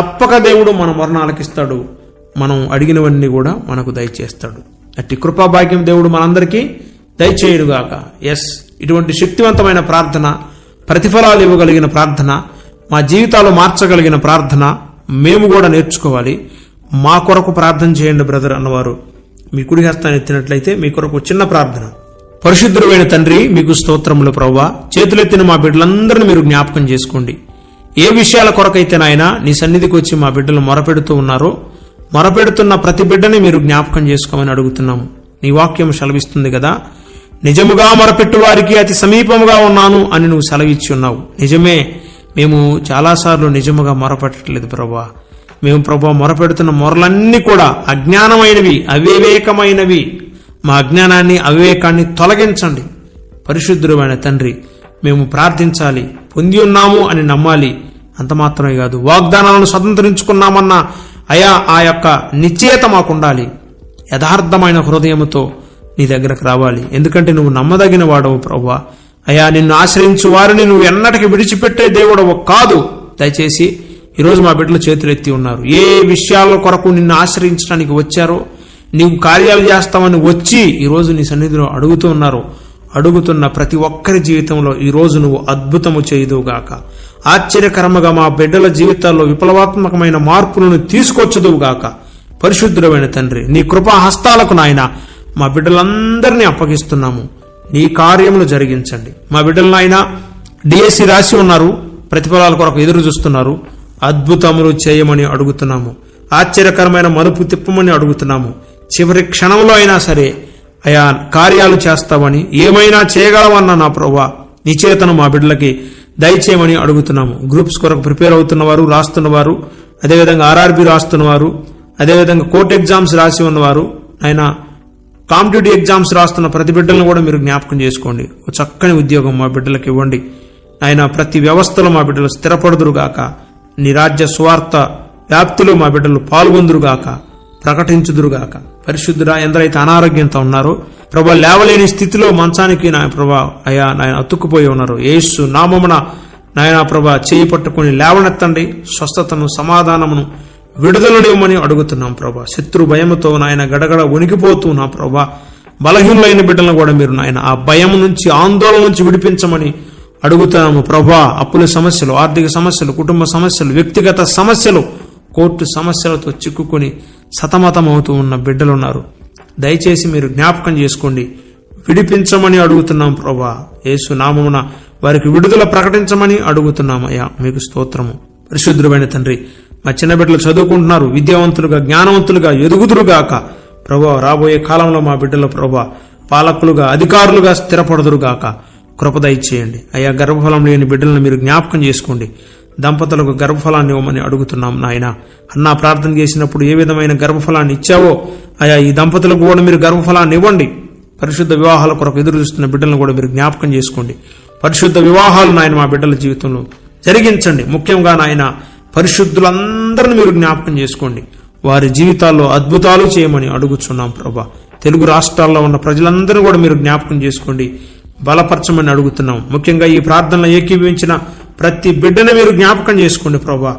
తప్పక దేవుడు మన మరణాలకిస్తాడు. మనం అడిగినవన్నీ కూడా మనకు దయచేస్తాడు. అట్టి కృపాభాగ్యం దేవుడు మనందరికీ దయచేయుడుగాక. ఎస్ ఇటువంటి శక్తివంతమైన ప్రార్థన ప్రతిఫలాలు ఇవ్వగలిగిన ప్రార్థన మా జీవితాలు మార్చగలిగిన ప్రార్థన మేము కూడా నేర్చుకోవాలి. మా కొరకు ప్రార్థన చేయండి బ్రదర్ అన్నవారు. మీ కుడి హస్తాన్ని ఎత్తినట్లయితే మీ కొరకు చిన్న ప్రార్థన. పరిశుద్ధుడైన తండ్రి మీకు స్తోత్రములు ప్రవ్వా. చేతులెత్తిన మా బిడ్డలందరినీ మీరు జ్ఞాపకం చేసుకోండి. ఏ విషయాల కొరకైతే నాయన నీ సన్నిధికి వచ్చి మా బిడ్డలు మొరపెడుతూ ఉన్నారో మొరపెడుతున్న ప్రతి బిడ్డని మీరు జ్ఞాపకం చేసుకోమని అడుగుతున్నాము. నీ వాక్యం సెలవిస్తుంది కదా నిజముగా మొరపెట్టు వారికి అతి సమీపముగా ఉన్నాను అని నువ్వు సెలవిచ్చి ఉన్నావు. నిజమే మేము చాలాసార్లు నిజముగా మొరపెట్టట్లేదు ప్రభా. మేము ప్రభా మొరపెడుతున్న మొరలన్నీ కూడా అజ్ఞానమైనవి అవివేకమైనవి. మా అజ్ఞానాన్ని అవివేకాన్ని తొలగించండి. పరిశుద్ధుడమైన తండ్రి మేము ప్రార్థించాలి. పొంది ఉన్నాము అని నమ్మాలి. అంత మాత్రమే కాదు వాగ్దానాలను స్వతంత్రించుకున్నామన్న అయా ఆ యొక్క నిశ్చయత మాకుండాలి. యథార్థమైన హృదయముతో నీ దగ్గరకు రావాలి. ఎందుకంటే నువ్వు నమ్మదగిన వాడవు ప్రవ్వా. అయా నిన్ను ఆశ్రయించు వారిని నువ్వు ఎన్నటికి విడిచిపెట్టే దేవుడవు కాదు. దయచేసి ఈరోజు మా బిడ్డలు చేతులు ఎత్తి ఉన్నారు. ఏ విషయాల కొరకు నిన్ను ఆశ్రయించడానికి వచ్చారో నీవు కార్యాలు చేస్తామని వచ్చి ఈరోజు నీ సన్నిధిలో అడుగుతూ ఉన్నారు. అడుగుతున్న ప్రతి ఒక్కరి జీవితంలో ఈ రోజు నువ్వు అద్భుతము చేయుదువుగాక ఆశ్చర్యకరముగా మా బిడ్డల జీవితాల్లో విప్లవాత్మకమైన మార్పులను తీసుకొచ్చదువుగాక పరిశుద్ధుడమైన తండ్రి నీ కృపా హస్తాలకు నాయన మా బిడ్డలందరినీ అప్పగిస్తున్నాము. నీ కార్యములు జరిగించండి. మా బిడ్డలు ఆయన డిఎస్సి రాసి ఉన్నారు ప్రతిఫలాల కొరకు ఎదురు చూస్తున్నారు. అద్భుతములు చేయమని అడుగుతున్నాము. ఆశ్చర్యకరమైన మరుపు తిప్పమని అడుగుతున్నాము. చివరి క్షణంలో అయినా సరే అయా కార్యాలు చేస్తావని ఏమైనా చేయగలమన్నా నా ప్రభా నిచేతను మా బిడ్డలకి దయచేయమని అడుగుతున్నాము. గ్రూప్స్ కొరకు ప్రిపేర్ అవుతున్నవారు రాస్తున్నవారు అదేవిధంగా ఆర్ఆర్బి రాస్తున్నవారు అదేవిధంగా కోర్టు ఎగ్జామ్స్ రాసి ఉన్నవారు ఆయన కాంపిటేటివ్ ఎగ్జామ్స్ రాస్తున్న ప్రతి బిడ్డలను కూడా మీరు జ్ఞాపకం చేసుకోండి. ఒక చక్కని ఉద్యోగం మా బిడ్డలకు ఇవ్వండి. ఆయన ప్రతి వ్యవస్థలో మా బిడ్డలు స్థిరపడుదురుగాక. నీ రాజ్య స్వార్థ వ్యాప్తిలో మా బిడ్డలు పాల్గొందురుగాక. ప్రకటించుదురుగాక. పరిశుద్ధుడా ఎందరైతే అనారోగ్యంతో ఉన్నారో ప్రభా లేవలేని స్థితిలో మంచానికి నా ప్రభా అయా నాయన అతుక్కుపోయి ఉన్నారు. ఏసు నామమున నాయన ప్రభా చేయి పట్టుకుని లేవనెత్తండి. స్వస్థతను సమాధానమును విడుదలనివ్వమని అడుగుతున్నాం ప్రభా. శత్రు భయముతో నాయన గడగడ వణికిపోతూ నా ప్రభా. బలహీనులైన బిడ్డలను కూడా మీరు నాయన ఆ భయం నుంచి ఆందోళన నుంచి విడిపించమని అడుగుతున్నాము ప్రభా. అప్పుల సమస్యలు ఆర్థిక సమస్యలు కుటుంబ సమస్యలు వ్యక్తిగత సమస్యలు కోర్టు సమస్యలతో చిక్కుకొని సతమతమవుతూ ఉన్న బిడ్డలున్నారు. దయచేసి మీరు జ్ఞాపకం చేసుకోండి. విడిపించమని అడుగుతున్నాం ప్రభా. యేసు నామమున వారికి విడుదల ప్రకటించమని అడుగుతున్నాం అయ్యా మీకు స్తోత్రము. పరిశుద్ధుడమైన తండ్రి మా చిన్న బిడ్డలు చదువుకుంటున్నారు. విద్యావంతులుగా జ్ఞానవంతులుగా ఎదుగుదురుగాక. ప్రభా రాబోయే కాలంలో మా బిడ్డల ప్రభా పాలకులుగా అధికారులుగా స్థిరపడదురుగాక. కృపద ఇచ్చేయండి అయ్యా గర్భఫలం లేని బిడ్డలను మీరు జ్ఞాపకం చేసుకోండి. దంపతులకు గర్భఫలాన్ని ఇవ్వమని అడుగుతున్నాం నాయన. అన్నా ప్రార్థన చేసినప్పుడు ఏ విధమైన గర్భఫలాన్ని ఇచ్చావో? అయా ఈ దంపతులకు కూడా మీరు గర్భఫలాన్ని ఇవ్వండి. పరిశుద్ధ వివాహాల కొరకు ఎదురు చూస్తున్న బిడ్డలను కూడా మీరు జ్ఞాపకం చేసుకోండి. పరిశుద్ధ వివాహాలు నాయన మా బిడ్డల జీవితంలో జరిగించండి. ముఖ్యంగా నాయన పరిశుద్ధులందరిని మీరు జ్ఞాపకం చేసుకోండి. వారి జీవితాల్లో అద్భుతాలు చేయమని అడుగుచున్నాం ప్రభా. తెలుగు రాష్ట్రాల్లో ఉన్న ప్రజలందరూ కూడా మీరు జ్ఞాపకం చేసుకోండి. బలపరచమని అడుగుతున్నాం. ముఖ్యంగా ఈ ప్రార్థనలో ఏకీభవించిన ప్రతి బిడ్డను మీరు జ్ఞాపకం చేసుకోండి ప్రభా.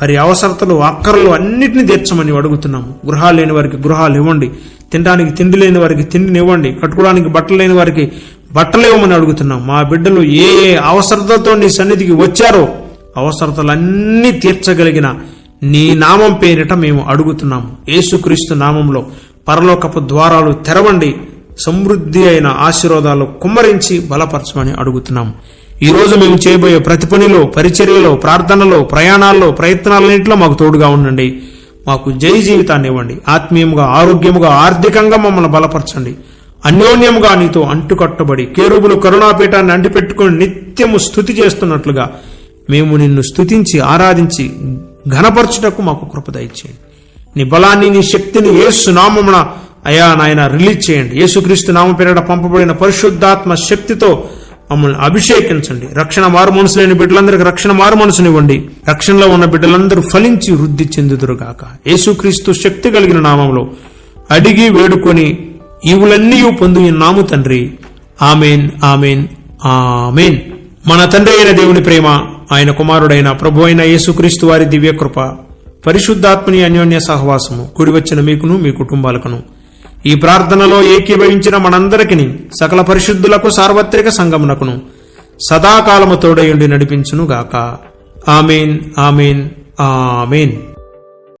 వారి అవసరతలు అక్కర్లు అన్నిటిని తీర్చమని అడుగుతున్నాము. గృహాలు లేని వారికి గృహాలు ఇవ్వండి. తినడానికి తిండి లేని వారికి తిండిని ఇవ్వండి. కట్టుకోవడానికి బట్టలు లేని వారికి బట్టలు ఇవ్వమని అడుగుతున్నాం మా బిడ్డలు ఏ ఏ అవసరతతో నీ సన్నిధికి వచ్చారో అవసరతలన్నీ తీర్చగలిగిన నీ నామం పేరిట మేము అడుగుతున్నాము. యేసుక్రీస్తు నామంలో పరలోకపు ద్వారాలు తెరవండి. సమృద్ధి అయిన ఆశీర్వాదాలు కుమ్మరించి బలపరచమని అడుగుతున్నాము. ఈరోజు మేము చేయబోయే ప్రతి పనిలో పరిచర్యలో ప్రార్థనలో ప్రయాణాల్లో ప్రయత్నాలన్నింటిలో మాకు తోడుగా ఉండండి. మాకు జై జీవితాన్ని ఇవ్వండి. ఆత్మీయంగా ఆరోగ్యముగా ఆర్థికంగా మమ్మల్ని బలపరచండి. అన్యోన్యముగా నీతో అంటుకట్టబడి కేరుబులు కరుణాపీఠాన్ని అంటిపెట్టుకుని నిత్యము స్థుతి చేస్తున్నట్లుగా మేము నిన్ను స్థుతించి ఆరాధించి ఘనపరచుటకు మాకు కృపద ఇచ్చేయండి నీ బలాన్ని నీ శక్తిని యేసు నామమున అయా నాయన రిలీజ్ చేయండి. యేసుక్రీస్తు నామ పేరిట పంపబడిన పరిశుద్ధాత్మ శక్తితో మమ్మల్ని అభిషేకించండి. రక్షణ మారు మనసు లేని బిడ్డలందరికీ రక్షణ మారు మనసునివ్వండి. రక్షణలో ఉన్న బిడ్డలందరూ ఫలించి వృద్ధి చెందుదురుగాక. యేసుక్రీస్తు శక్తి కలిగిన నామంలో అడిగి వేడుకొని ఈవులన్నీ పొందు నాము తండ్రి. Amen amen amen. మన తండ్రి అయిన దేవుని ప్రేమ ఆయన కుమారుడైన ప్రభు అయిన యేసుక్రీస్తు వారి దివ్య కృప పరిశుద్ధాత్మని అన్యోన్య సహవాసము కూడి వచ్చిన మీకును మీ కుటుంబాలకును. ఈ ప్రార్థనలో ఏకీభవించిన మనందరికిని సకల పరిశుద్ధులకు సార్వత్రిక సంగమునకును సదాకాలము తోడయుండి నడిపించును గాక ఆమెన్ ఆమెన్ ఆమెన్.